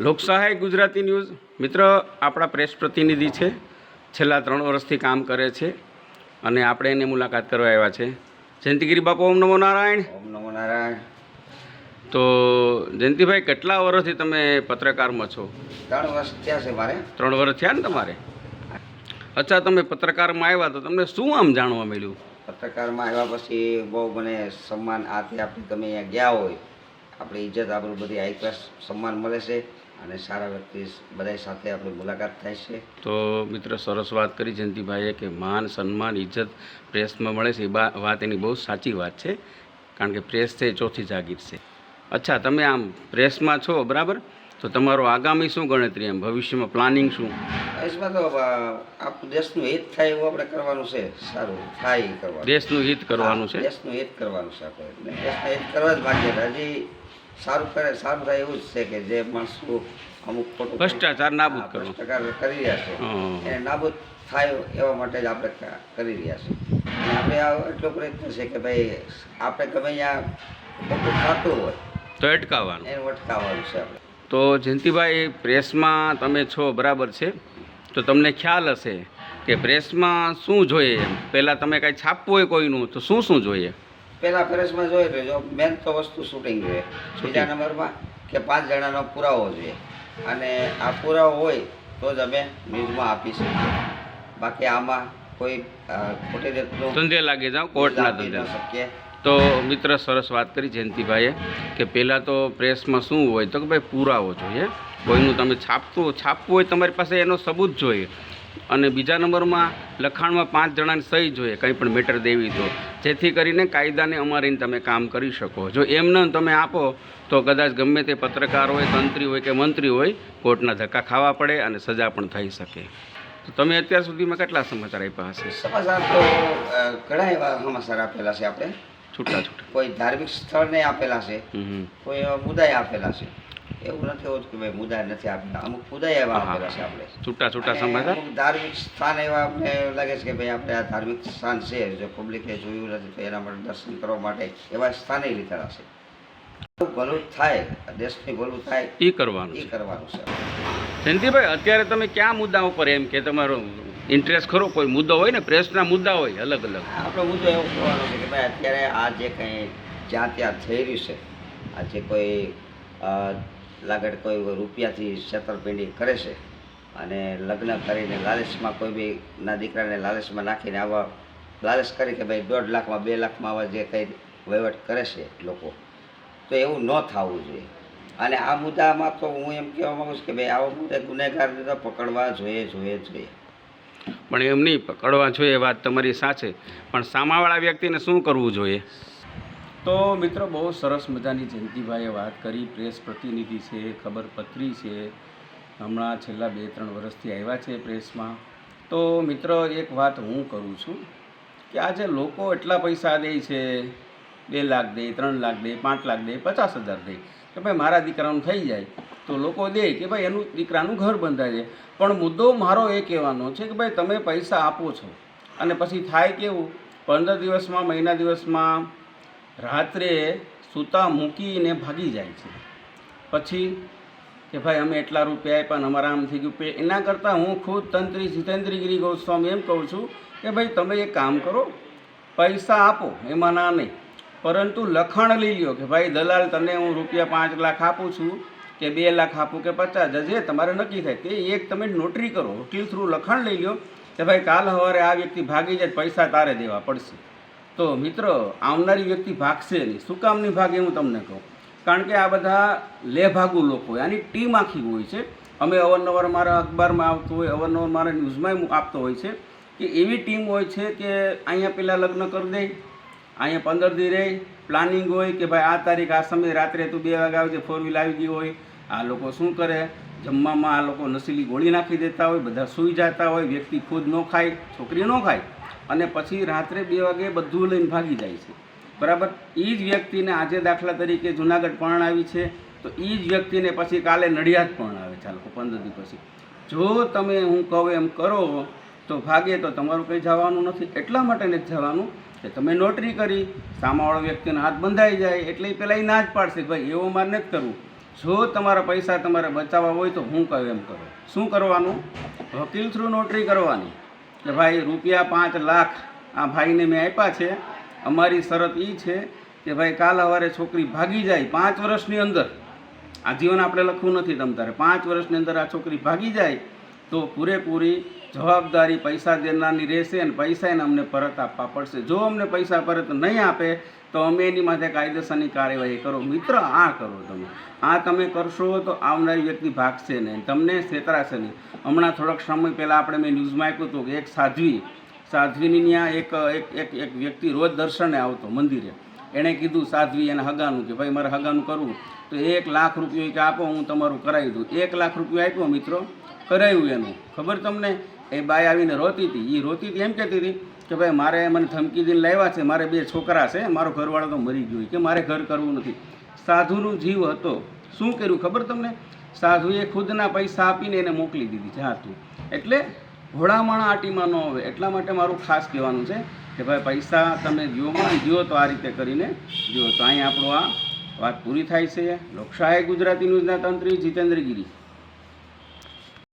લોકસહાય Gujarati news. મિત્ર આપણા press પ્રતિનિધિ છે. છેલ્લા ત્રણ વર્ષથી કામ કરે છે અને આપણે એની મુલાકાત કરવા આવ્યા છે. જયંતિગીરી બાપુ ઓમ નમો નારાયણ. ઓમ નમો નારાયણ. તો જયંતિભાઈ કેટલા વર્ષથી તમે પત્રકારમાં છો? ત્રણ વર્ષ થયા છે મારે. ત્રણ વર્ષ થયા ને તમારે? અચ્છા તમે પત્રકારમાં આવ્યા તો તમને શું આમ જાણવા મળ્યું? પત્રકારમાં આવ્યા પછી બહુ મને સન્માન આથી આપણે તમે અહીંયા ગયા હોય. આપણી ઇજ્જત આપણું બધી હાઈ ક્લાસ સન્માન મળે છે. અને સારા વ્યક્તિ બધા સાથે આપણી મુલાકાત થાય છે. તો મિત્ર સરસ વાત કરી જયંતિભાઈએ કે માન સન્માન ઇજ્જત પ્રેસમાં મળે છે. એ વાત એની બહુ સાચી વાત છે કારણ કે પ્રેસ છે ચોથી જાગીર છે. અચ્છા તમે આમ પ્રેસમાં છો બરાબર? તો તમારો આગામી શું ગણતરી એમ? ભવિષ્યમાં પ્લાનિંગ શું? એમાં તો આપણું દેશનું હિત થાય એવું આપણે કરવાનું છે. સારું થાય કરવાનું. દેશનું હિત કરવાનું છે? દેશનું હિત કરવાનું છે આપણે. દેશના હિત કરવા જ માંગીએ. હજી સારું કરે સારું થાય એવું જ છે કે જે માણસો અમુક ખોટું ભ્રષ્ટાચાર નાબૂદ કરવો. કરી રહ્યા છે. એને નાબૂદ થાય એવા માટે જ આપણે કરી રહ્યા છીએ અને આપણે આ એટલો પ્રયત્ન છે કે ભાઈ આપણે ગમે ત્યાં ખોટું થતું હોય તો અટકાવવાનું. એને અટકાવવાનું છે આપણે. તો જયંતિભાઈ પ્રેસમાં તમે છો બરાબર છે? તો તમને ખ્યાલ હશે કે પ્રેસમાં શું જોઈએ એમ? પહેલાં તમે કાંઈ છાપવું હોય કોઈનું તો શું શું જોઈએ? પહેલા ફરજમાં જોઈએ તો જો મેન તો વસ્તુ શૂટિંગ જોઈએ બીજા નંબરમાં કે પાંચ જણાનો પુરાવો જોઈએ. અને આ પુરાવો હોય તો જ અમે ન્યૂઝમાં આપી શકીએ. બાકી આમાં કોઈ ખોટી રીતનું ધંધે લાગી જાઓ કોર્ટના ધંધે. શકીએ. તો મિત્ર સરસ વાત કરી જયંતિભાઈએ કે પહેલાં તો પ્રેસમાં શું હોય તો કે ભાઈ પુરાવો જોઈએ. કોઈનું તમે છાપતું છાપવું હોય તમારી પાસે એનો સબૂત જોઈએ. અને બીજા નંબરમાં લખાણમાં પાંચ જણાની સહી જોઈએ કંઈ પણ મેટર દેવી તો. જેથી કરીને કાયદાને અમારીને તમે કામ કરી શકો. જો એમને તમે આપો તો કદાચ ગમે તે પત્રકાર હોય તંત્રી હોય કે મંત્રી હોય કોર્ટના ધક્કા ખાવા પડે અને સજા પણ થઈ શકે. તો તમે અત્યાર સુધીમાં કેટલા સમાચાર આપ્યા હશે? સમાચાર તો ઘણા એવા સમાચાર આપેલા છે આપણે. છૂટા છૂટા. કોઈ ધાર્મિક સ્થળને આપેલા છે. કોઈ મુદ્દાએ આપેલા છે. એવું નથી હોતું કે ભાઈ મુદ્દા નથી આપતા. અમુક મુદ્દાએ એવા. આપેલા છે આપણે. છૂટા છૂટા સમાચાર? અમુક ધાર્મિક સ્થાન એવા અમને લાગે છે કે ભાઈ આપણે આ ધાર્મિક સ્થાન છે જો પબ્લિકે જોયું નથી તો એના માટે દર્શન કરવા માટે એવા સ્થાને લીધેલા છે. ભલું થાય દેશની ભલું થાય એ કરવાનું એ કરવાનું છે. જયંતિભાઈ અત્યારે તમે ક્યાં મુદ્દા ઉપર એમ કે તમારો ઇન્ટરેસ્ટ ખરો? કોઈ મુદ્દો હોય ને પ્રેસના મુદ્દા હોય અલગ અલગ. આપણો મુદ્દો એવો કહેવાનો છે કે ભાઈ અત્યારે આ જે કંઈ જ્યાં ત્યાં થઈ રહ્યું છે આ જે કોઈ લાગડ કોઈ રૂપિયાથી છેતરપિંડી કરે છે અને લગ્ન કરીને લાલચમાં કોઈ બી ના દીકરાને લાલચમાં નાખીને આવા લાલચ કરી કે ભાઈ દોઢ લાખમાં બે લાખમાં આવા જે કંઈ વહીવટ કરે છે લોકો, તો એવું ન થવું જોઈએ. અને આ મુદ્દામાં તો હું એમ કહેવા માગું છું કે ભાઈ આવા મુદ્દે ગુનેગારને તો પકડવા જોઈએ જોઈએ જોઈએ. પણ એમ નહીં, પકડવા જોઈએ વાત તમારી સાચે. પણ સામાવાળા વ્યક્તિને શું કરવું જોઈએ? તો મિત્રો બહુ સરસ મજાની જયંતિભાઈએ વાત કરી. પ્રેસ પ્રતિનિધિ છે ખબર પત્રી છે. હમણાં છેલ્લા બે ત્રણ વર્ષથી આવ્યા છે પ્રેસમાં. તો મિત્ર એક વાત હું કરું છું કે આજે લોકો એટલા પૈસા દે છે, બે લાખ દે, ત્રણ લાખ દે, પાંચ લાખ દે, પચાસ હજાર દે કે ભાઈ મારા દીકરાનું થઈ જાય. તો લોકો દે કે ભાઈ એનું દીકરાનું ઘર બંધાય છે. પણ મુદ્દો મારો એ કહેવાનો છે કે ભાઈ તમે પૈસા આપો છો. અને પછી થાય કેવું? પંદર દિવસમાં, મહિના દિવસમાં રાત્રે સૂતા મૂકીને ભાગી જાય છે. પછી કે ભાઈ, અમે એટલા રૂપિયા આપ્યા અમારા આમ થઈ ગયું. એના કરતાં હું ખુદ તંત્રી જીતેન્દ્રગીરી ગોસ્વામી એમ કહું છું કે ભાઈ, તમે એક કામ કરો, પૈસા આપો, એમાં ના નહીં. પરંતુ લખાણ લઈ લ્યો કે ભાઈ, દલાલ, તને હું રૂપિયા પાંચ લાખ આપું છું કે બે લાખ આપું કે પચાસ, જે તમારે નક્કી થાય તે એક તમે નોટરી કરો વકીલ થ્રુ લખાણ લઈ લ્યો કે ભાઈ, કાલ સવારે આ વ્યક્તિ ભાગી જાય, પૈસા તારે દેવા પડશે. તો મિત્રો, આવનારી વ્યક્તિ ભાગશે નહીં. શું કામ નહીં ભાગે હું તમને કહું? કારણ કે આ બધા લેભાગુ લોકો આની ટીમ આખી હોય છે. અમે અવારનવાર મારા અખબારમાં આવતું હોય, અવારનવાર મારા ન્યૂઝમાં આપતો હોય છે કે એવી ટીમ હોય છે કે અહીંયા પહેલાં લગ્ન કરી દે, અહીંયા પંદર દી રહે, પ્લાનિંગ હોય કે ભાઈ આ તારીખ, આ સમય રાત્રે તું બે વાગે આવજે ફોર વ્હીલ આવી ગઈ હોય. આ લોકો શું કરે? જમવામાં આ લોકો નશીલી ગોળી નાખી દેતા હોય, બધા સૂઈ જતા હોય, વ્યક્તિ ખુદ ન ખાય, છોકરી ન ખાય. અને પછી રાત્રે બે વાગે બધું લઈને ભાગી જાય છે. બરાબર? એ જ વ્યક્તિને આજે દાખલા તરીકે જુનાગઢ પણ આવી છે, તો એ જ વ્યક્તિને પછી કાલે નડિયાદ પણ આવે ચાલો પંદર દિવસ પછી. જો તમે હું કહું એમ કરો, તો ભાગે તો તમારું કંઈ જવાનું નથી. એટલા માટે નથી જવાનું કે તમે નોટરી કરી, સામાવાળો વ્યક્તિનો હાથ બંધાઈ જાય, એટલે એ પહેલાં એ ના જ પાડશે ભાઈ, એવું મારે નથી કરવું. જો તમારા પૈસા તમારે બચાવવા હોય તો હું કહું એમ કરો. શું કરવાનું? વકીલ થ્રુ નોટરી કરવાની. કે ભાઈ રૂપિયા પાંચ લાખ આ ભાઈને મેં આપ્યા છે. અમારી શરત એ છે કે ભાઈ કાલ સવારે છોકરી ભાગી જાય પાંચ વર્ષની અંદર. આ જીવન આપણે લખવું નથી તમ તારે. પાંચ વર્ષની અંદર આ છોકરી ભાગી જાય તો પૂરેપૂરી જવાબદારી પૈસા દેનારની રહેશે અને પૈસા એને અમને પરત આપવા પડશે. જો અમને પૈસા પરત નહીં આપે, તો અમે એની માથે કાયદેસરની કાર્યવાહી કરો. મિત્ર, આ કરો તમે. આ તમે કરશો તો આવનારી વ્યક્તિ ભાગશે નહીં. તમને છેતરાશે નહીં. હમણાં થોડોક સમય પહેલાં આપણે મેં ન્યૂઝમાં આપ્યું હતું કે એક સાધ્વી, સાધ્વીની ત્યાં એક એક એક વ્યક્તિ રોજ દર્શને આવતો મંદિરે. એણે કીધું, સાધ્વી એને હગાનું કે, ભાઈ, મારે હગાનું કરવું. તો એક લાખ રૂપિયો કે, આપો, હું તમારું કરાવી દઉં. એક લાખ રૂપિયો આપ્યો મિત્રો કરાવ્યું એનું. ખબર તમને? એ બાઈ આવીને રોતી હતી. એ રોતી હતી, એમ કહેતી હતી કે, ભાઈ, મારે મને ધમકી દઈને લાવ્યા છે. મારે બે છોકરા છે. મારો ઘરવાળો તો મરી ગયો કે મારે ઘર કરવું નથી. સાધુનું જીવ હતો. શું કર્યું ખબર તમને? સાધુએ ખુદના પૈસા આપીને એને મોકલી દીધી જા એટલે ભોળામણ આટીમાં ન આવે. એટલા માટે મારું ખાસ કહેવાનું છે કે ભાઈ પૈસા તમે જીઓમાં જીઓ તો આ રીતે કરીને જીઓ. તો અહીં આપણું આ વાત પૂરી થાય છે. લોકશાહી ગુજરાતી ન્યૂઝના તંત્રી જીતેન્દ્ર ગીરી